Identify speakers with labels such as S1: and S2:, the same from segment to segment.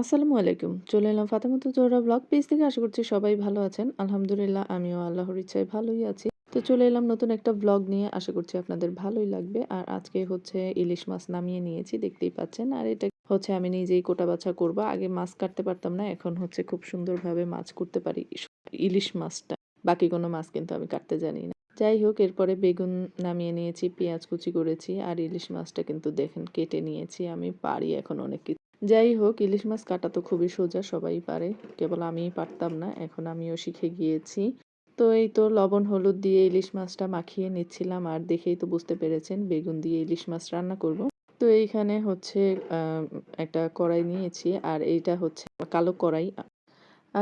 S1: আসসালামু আলাইকুম। চলে এলাম ফাতেমাতু জোহরা ব্লগ। পেজ থেকে আশা করছি সবাই ভালো আছেন। আলহামদুলিল্লাহ, আমিও আল্লাহর ইচ্ছায় ভালোই আছি। তো চলে এলাম নতুন একটা ব্লগ নিয়ে। আশা করছি আপনাদের ভালোই লাগবে। আর আজকে হচ্ছে ইলিশ মাছ নামিয়ে নিয়েছি, দেখতেই পাচ্ছেন। আর এটা হচ্ছে আমি নিজেই কোটা বাছা করব। আগে মাছ কাটতে পারতাম না, এখন হচ্ছে খুব সুন্দরভাবে মাছ করতে পারি ইলিশ মাছটা। বাকি কোনো মাছ কিন্তু আমি কাটতে জানি না। যাই হোক, এরপরে বেগুন নামিয়ে নিয়েছি, পেঁয়াজ কুচি করেছি। আর ইলিশ মাছটা কিন্তু দেখেন, কেটে নিয়েছি। আমি পারি এখন অনেক কিছু। যাই হোক, ইলিশ মাছ কাটা তো খুবই সোজা, সবাই পারে। কেবল আমি পারতাম না, এখন আমিও শিখে গিয়েছি। তো এই তো লবণ, হলুদ দিয়ে ইলিশ মাছটা মাখিয়ে নিচ্ছিলাম, আর দেখেই তো বুঝতে পেরেছেন, বেগুন দিয়ে ইলিশ মাছ রান্না করব। তো এইখানে হচ্ছে একটা কড়াই নিয়েছি, আর এইটা হচ্ছে কালো কড়াই।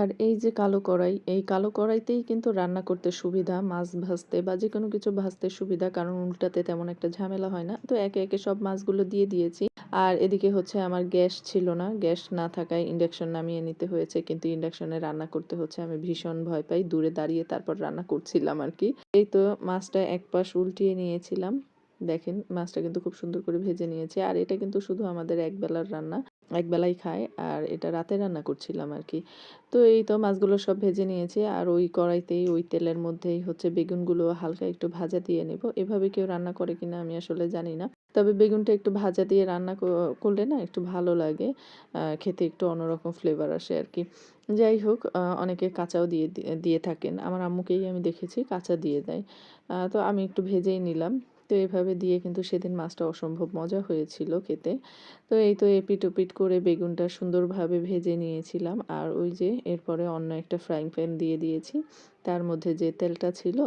S1: আর এই যে কালো কড়াই, এই কালো কড়াইতেই কিন্তু রান্না করতে সুবিধা, মাছ ভাজতে বা যে কোনো কিছু ভাজতে সুবিধা, কারণ উল্টাতে তেমন একটা ঝামেলা হয় না। তো একে একে সব মাছগুলো দিয়ে দিয়েছি। আর এদিকে হচ্ছে আমার গ্যাস ছিল না, গ্যাস না থাকায় ইন্ডাকশন নামিয়ে নিতে হয়েছে, কিন্তু ইন্ডাকশনে রান্না করতে হচ্ছে। আমি ভীষণ ভয় পাই, দূরে দাঁড়িয়ে তারপর রান্না করছিলাম আর কি। এই তো মাছটা এক পাশ উল্টিয়ে নিয়েছিলাম। দেখেন, মাছটা কিন্তু খুব সুন্দর করে ভেজে নিয়েছে। আর এটা কিন্তু শুধু আমাদের একবেলার রান্না, একবেলাই খায়। আর এটা রাতে রান্না করছিলাম আর কি তো এই তো মাছগুলো সব ভেজে নিয়েছি। আর ওই কড়াইতেই, ওই তেলের মধ্যেই হচ্ছে বেগুনগুলো হালকা একটু ভাজা দিয়ে নেব। এভাবে কেউ রান্না করে কিনা আমি আসলে জানি না। তবে বেগুনটা একটু ভাজা দিয়ে রান্না করলে না একটু ভালো লাগে। খেতে একটু অন্যরকম ফ্লেভার আসে আর কি যাই হোক অনেকে কাঁচাও দিয়ে দিয়ে থাকেন। আমার আম্মুকেই আমি দেখেছি কাঁচা দিয়ে দেয়। তো আমি একটু ভেজেই নিলাম। তো এভাবে দিয়ে কিন্তু সেদিন মাছটা অসম্ভব মজা হয়েছিল খেতে। তো এই তো এপিট ওপিট করে বেগুনটা সুন্দরভাবে ভেজে নিয়েছিলাম। আর ওই যে এরপরে অন্য একটা ফ্রাইং প্যান দিয়ে দিয়েছি। তার মধ্যে যে তেলটা ছিল,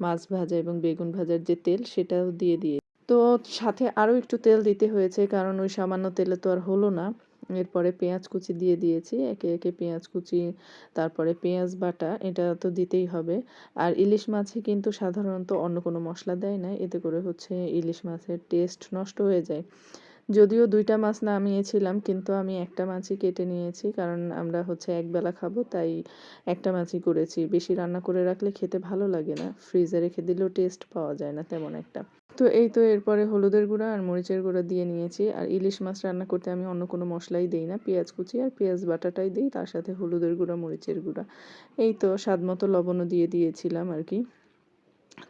S1: মাছ ভাজা এবং বেগুন ভাজার যে তেল, সেটাও দিয়ে দিয়ে তো সাথে আরও একটু তেল দিতে হয়েছে, কারণ ওই সামান্য তেলে তো আর হলো না। এরপরে পেঁয়াজ কুচি দিয়ে দিয়েছি, একে একে পেঁয়াজ কুচি, তারপরে পেঁয়াজ বাটা, এটা তো দিতেই হবে। আর ইলিশ মাছে কিন্তু সাধারণত অন্য কোনো মশলা দেয় না, এতে করে হচ্ছে ইলিশ মাছের টেস্ট নষ্ট হয়ে যায়। যদিও দুইটা মাছ নামিয়েছিলাম, কিন্তু আমি একটা মাছই কেটে নিয়েছি, কারণ আমরা হচ্ছে একবেলা খাব, তাই একটা মাছই করেছি। বেশি রান্না করে রাখলে খেতে ভালো লাগে না, ফ্রিজে রেখে দিলেও টেস্ট পাওয়া যায় না তেমন একটা। তো এই তো এরপরে হলুদের গুঁড়া আর মরিচের গুঁড়া দিয়ে নিয়েছি। আর ইলিশ মাছ রান্না করতে আমি অন্য কোনো মশলাই দিই না, পেঁয়াজ কুচি আর পেঁয়াজ বাটাটাই দিই, তার সাথে হলুদের গুঁড়া, মরিচের গুঁড়া। এই তো স্বাদ মতো লবণও দিয়ে দিয়েছিলাম আর কি।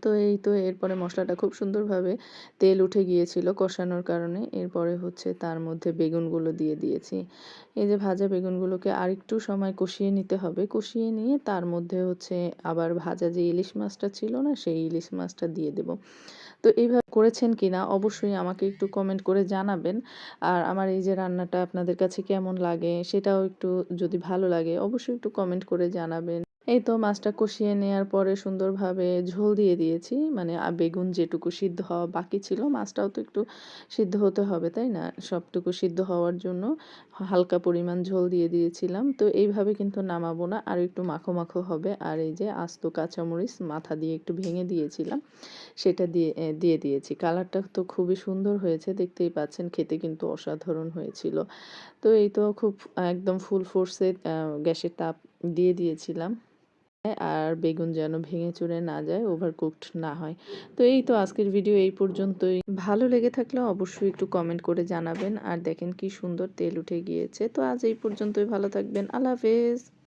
S1: তো এই তো এরপরে মশলাটা খুব সুন্দরভাবে তেল উঠে গিয়েছিল কষানোর কারণে। এরপরে হচ্ছে তার মধ্যে বেগুনগুলো দিয়ে দিয়েছি। এই যে ভাজা বেগুনগুলোকে আরেকটু সময় কষিয়ে নিতে হবে। কষিয়ে নিয়ে তার মধ্যে হচ্ছে আবার ভাজা যে ইলিশ মাছটা ছিল না, সেই ইলিশ মাছটা দিয়ে দেব। তো এইভাবে করেছেন কি না অবশ্যই আমাকে একটু কমেন্ট করে জানাবেন। আর আমার এই যে রান্নাটা আপনাদের কাছে কেমন লাগে সেটাও একটু যদি ভালো লাগে অবশ্যই একটু কমেন্ট করে জানাবেন। এই তো মাছটা কষিয়ে নেওয়ার পরে সুন্দরভাবে ঝোল দিয়ে দিয়েছি। মানে বেগুন যেটুকু সিদ্ধ হওয়া বাকি ছিল, মাছটাও তো একটু সিদ্ধ হতে হবে, তাই না? সবটুকু সিদ্ধ হওয়ার জন্য হালকা পরিমাণ ঝোল দিয়ে দিয়েছিলাম। তো এইভাবে কিন্তু নামাবো না আর একটু মাখো মাখো হবে। আর এই যে আস্ত কাঁচামরিচ মাথা দিয়ে একটু ভেঙে দিয়েছিলাম, সেটা দিয়ে দিয়ে দিয়েছি। কালারটা তো খুবই সুন্দর হয়েছে, দেখতেই পাচ্ছেন, খেতে কিন্তু অসাধারণ হয়েছিল। তো এই তো খুব, একদম ফুল ফোর্সে গ্যাসের তাপ দিয়ে দিয়েছিলাম। আর বেগুন যেন ভেঙে চুরে না যায় ওভার কুকড না হয়। তো এই তো আজকের ভিডিও এই পর্যন্তই। ভালো লেগে থাকলে অবশ্যই একটু কমেন্ট করে জানাবেন। আর দেখেন কি সুন্দর তেল উঠে গিয়েছে। তো আজ এই পর্যন্তই। ভালো থাকবেন। আল্লাহ হাফেজ।